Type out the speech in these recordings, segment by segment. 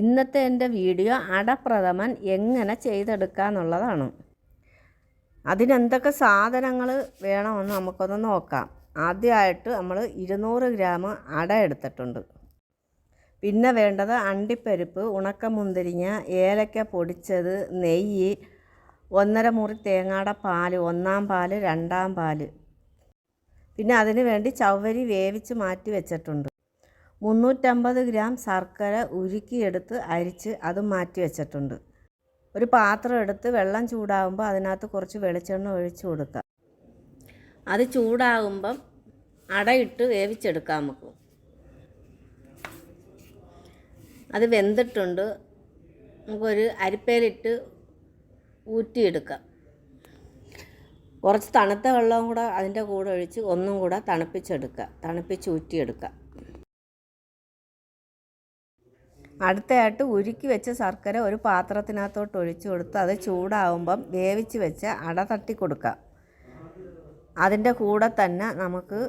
ഇന്നത്തെ എന്റെ വീഡിയോ അടപ്രഥമൻ എങ്ങനെ ചെയ്തെടുക്കാന്നുള്ളതാണ്. അതിനെന്തൊക്കെ സാധനങ്ങൾ വേണമെന്ന് നമുക്കൊന്ന് നോക്കാം. ആദ്യമായിട്ട് നമ്മൾ ഇരുന്നൂറ് ഗ്രാം അട എടുത്തിട്ടുണ്ട്. പിന്നെ വേണ്ടത് അണ്ടിപ്പരിപ്പ് ഉണക്കമുന്തിരിങ്ങ ഏലക്ക പൊടിച്ചത് നെയ്യ് ഒന്നര മുറി തേങ്ങയുടെ പാൽ ഒന്നാം പാൽ രണ്ടാം പാൽ. പിന്നെ അതിന് വേണ്ടി ചവ്വരി വേവിച്ച് മാറ്റി വെച്ചിട്ടുണ്ട്. മുന്നൂറ്റമ്പത് ഗ്രാം ശർക്കര ഉരുക്കിയെടുത്ത് അരിച്ച് അത് മാറ്റി വെച്ചിട്ടുണ്ട്. ഒരു പാത്രം എടുത്ത് വെള്ളം ചൂടാകുമ്പോൾ അതിനകത്ത് കുറച്ച് വെളിച്ചെണ്ണ ഒഴിച്ച് കൊടുക്കുക. അത് ചൂടാകുമ്പം അടയിട്ട് വേവിച്ചെടുക്കാം നമുക്ക്. അത് വെന്തിട്ടുണ്ട്. നമുക്കൊരു അരിപ്പയിലിട്ട് ഊറ്റിയെടുക്കാം. കുറച്ച് തണുത്ത വെള്ളവും കൂടെ അതിന്റെ കൂടെ ഒഴിച്ച് ഒന്നും കൂടെ തണുപ്പിച്ചെടുക്കുക. തണുപ്പിച്ച് ഊറ്റിയെടുക്കുക. അടുത്തയായിട്ട് ഉരുക്കി വെച്ച ശർക്കര ഒരു പാത്രത്തിനകത്തോട്ട് ഒഴിച്ചു കൊടുത്ത് അത് ചൂടാവുമ്പം വേവിച്ച് വെച്ച അട തട്ടി കൊടുക്കാം. അതിന്റെ കൂടെ തന്നെ നമുക്ക്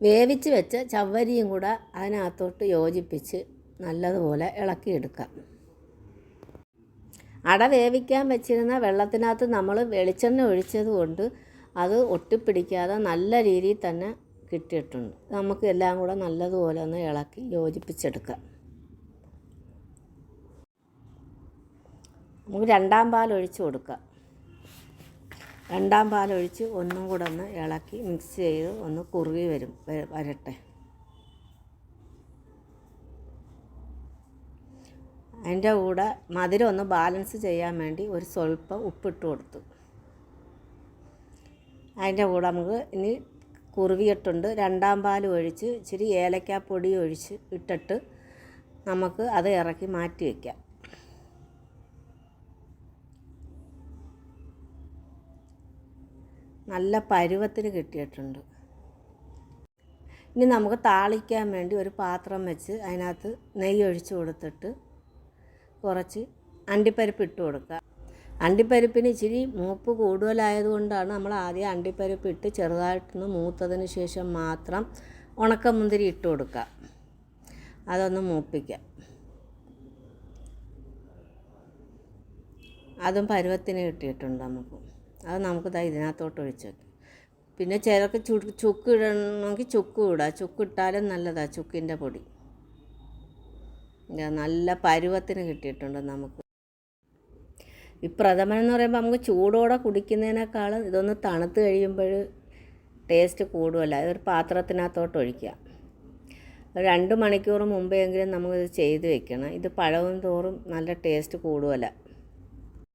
വേവിച്ച് വെച്ച ചവ്വരിയും കൂടെ അതിനകത്തോട്ട് യോജിപ്പിച്ച് നല്ലതുപോലെ ഇളക്കിയെടുക്കാം. അട വേവിക്കാൻ വെച്ചിരുന്ന വെള്ളത്തിനകത്ത് നമ്മൾ വെളിച്ചെണ്ണ ഒഴിച്ചത് കൊണ്ട് അത് ഒട്ടിപ്പിടിക്കാതെ നല്ല രീതിയിൽ തന്നെ കിട്ടിയിട്ടുണ്ട്. നമുക്ക് എല്ലാം കൂടെ നല്ലതുപോലെ ഒന്ന് ഇളക്കി യോജിപ്പിച്ചെടുക്കാം. നമുക്ക് രണ്ടാം പാൽ ഒഴിച്ച് കൊടുക്കാം രണ്ടാം പാൽ ഒഴിച്ച് ഒന്നും കൂടെ ഒന്ന് ഇളക്കി മിക്സ് ചെയ്ത് ഒന്ന് കുറുകി വരും വരട്ടെ. അതിന്റെ കൂടെ മധുരം ഒന്ന് ബാലൻസ് ചെയ്യാൻ വേണ്ടി ഒരു സ്വല്പം ഉപ്പിട്ട് കൊടുത്തു. അതിന്റെ കൂടെ നമുക്ക് ഇനി കുറുവിയിട്ടുണ്ട് രണ്ടാം പാൽ ഒഴിച്ച് ഇച്ചിരി ഏലക്കാപ്പൊടി ഒഴിച്ച് ഇട്ടിട്ട് നമുക്ക് അത് ഇറക്കി മാറ്റി വയ്ക്കാം. നല്ല പരുവത്തിന് കിട്ടിയിട്ടുണ്ട്. ഇനി നമുക്ക് താളിക്കാൻ വേണ്ടി ഒരു പാത്രം വെച്ച് അതിനകത്ത് നെയ്യ് ഒഴിച്ച് കൊടുത്തിട്ട് കുറച്ച് അണ്ടിപ്പരിപ്പ് ഇട്ട് കൊടുക്കുക. അണ്ടിപ്പരിപ്പിന് ഇച്ചിരി മൂപ്പ് കൂടുതലായതുകൊണ്ടാണ് നമ്മൾ ആദ്യം അണ്ടിപ്പരിപ്പ് ഇട്ട് ചെറുതായിട്ടൊന്ന് മൂത്തതിന് ശേഷം മാത്രം ഉണക്കമുന്തിരി ഇട്ട് കൊടുക്കുക. അതൊന്ന് മൂപ്പിക്കുക. അതും പരുവത്തിന് കിട്ടിയിട്ടുണ്ട് നമുക്ക്. അത് നമുക്ക് ദാ ഇതിനകത്തോട്ട് ഒഴിച്ച് വെക്കാം. പിന്നെ ചിലർക്ക് ചു ചുക്ക് ഇടണമെങ്കിൽ ചുക്ക് ഇടാം. ചുക്ക് ഇട്ടാലും നല്ലതാണ് ചുക്കിന്റെ പൊടി. നല്ല പരുവത്തിന് കിട്ടിയിട്ടുണ്ട് നമുക്ക്. ഈ പ്രഥമൻ എന്ന് പറയുമ്പോൾ നമുക്ക് ചൂടോടെ കുടിക്കുന്നതിനേക്കാളും ഇതൊന്ന് തണുത്ത് കഴിയുമ്പോൾ ടേസ്റ്റ് കൂടുമല്ല അതൊരു പാത്രത്തിനകത്തോട്ട് ഒഴിക്കുക. രണ്ട് മണിക്കൂർ മുമ്പെങ്കിലും നമുക്കിത് ചെയ്ത് വെക്കണം. ഇത് പഴവും തോറും നല്ല ടേസ്റ്റ് കൂടുമല്ല